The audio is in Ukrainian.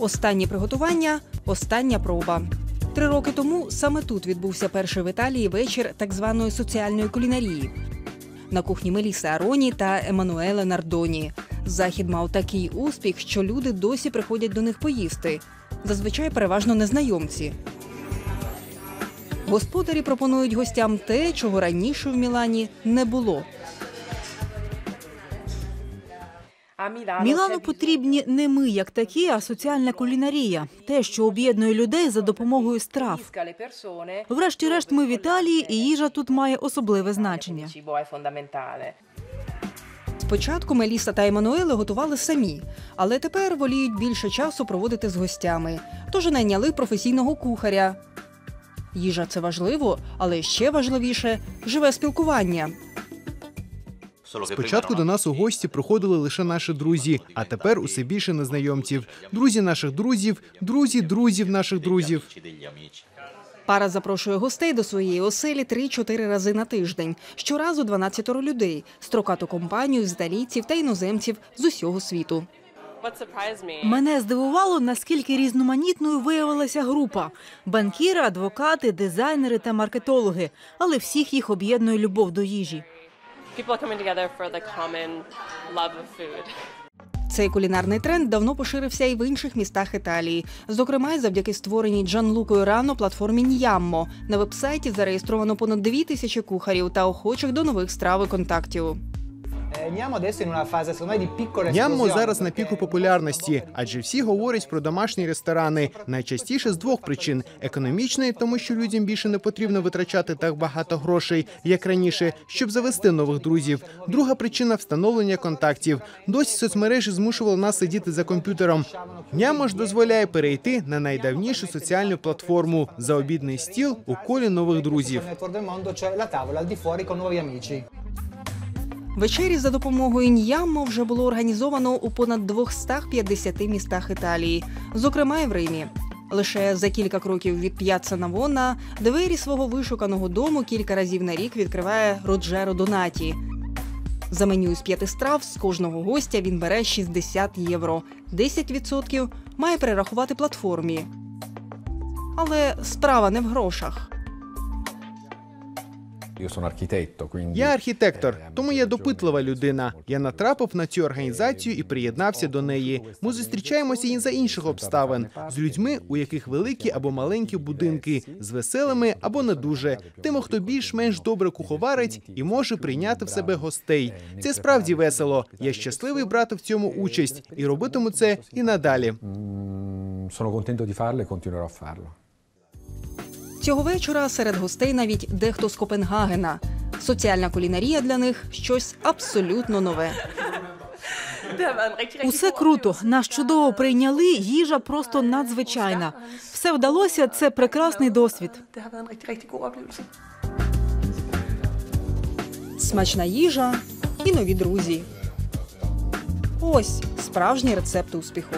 Останнє приготування остання проба. Три роки тому саме тут відбувся перший в Італії вечір так званої соціальної кулінарії. На кухні Меліси Ароні та Еммануеле Нардоні. Захід мав такий успіх, що люди досі приходять до них поїсти. Зазвичай переважно незнайомці. Господарі пропонують гостям те, чого раніше в Мілані не було. Мілану потрібні не ми як такі, а соціальна кулінарія, те, що об'єднує людей за допомогою страв. Врешті-решт, ми в Італії, і їжа тут має особливе значення. Спочатку Меліса та Еммануеле готували самі, але тепер воліють більше часу проводити з гостями. Тож найняли професійного кухаря. Їжа це важливо, але ще важливіше живе спілкування. Спочатку до нас у гості приходили лише наші друзі, а тепер усе більше незнайомців. Друзі наших друзів, друзі друзів наших друзів. Пара запрошує гостей до своєї оселі 3-4 рази на тиждень. Щоразу 12 людей, строкату компанію з італійців та іноземців з усього світу. Мене здивувало, наскільки різноманітною виявилася група: банкіри, адвокати, дизайнери та маркетологи, але всіх їх об'єднує любов до їжі. People coming together for the common love of food. Цей кулінарний тренд давно поширився і в інших містах Італії, зокрема й завдяки створеній Джанлукою Рано платформі Ньяммо. На вебсайті зареєстровано понад дві тисячі кухарів та охочих до нових страв і контактів. Няммо зараз на піку популярності, адже всі говорять про домашні ресторани. Найчастіше з двох причин: економічної, тому що людям більше не потрібно витрачати так багато грошей, як раніше, щоб завести нових друзів. Друга причина встановлення контактів. Досі соцмережі змушували нас сидіти за комп'ютером. Няммо ж дозволяє перейти на найдавнішу соціальну платформу за обідний стіл у колі нових друзів. Вечері за допомогою Ньяммо вже було організовано у понад 250 містах Італії, зокрема й в Римі. Лише за кілька кроків від П'яцца Навона двері свого вишуканого дому кілька разів на рік відкриває Роджеро Донаті. За меню з п'яти страв з кожного гостя він бере 60 євро. 10% має перерахувати платформі. Але справа не в грошах. Я архітектор, тому я допитлива людина. Я натрапив на цю організацію і приєднався до неї. Ми зустрічаємося і за інших обставин з людьми, у яких великі або маленькі будинки, з веселими або не дуже, тими, хто більш-менш добре куховарить і може прийняти в себе гостей. Це справді весело. Я щасливий брати в цьому участь і робитиму це і надалі. sono contento di farlo e continuerò a farlo. Цього вечора серед гостей навіть дехто з Копенгагена. Соціальна кулінарія для них щось абсолютно нове. Усе круто. Нас чудово прийняли. Їжа просто надзвичайна. Все вдалося. Це прекрасний досвід. Смачна їжа і нові друзі. Ось справжній рецепт успіху.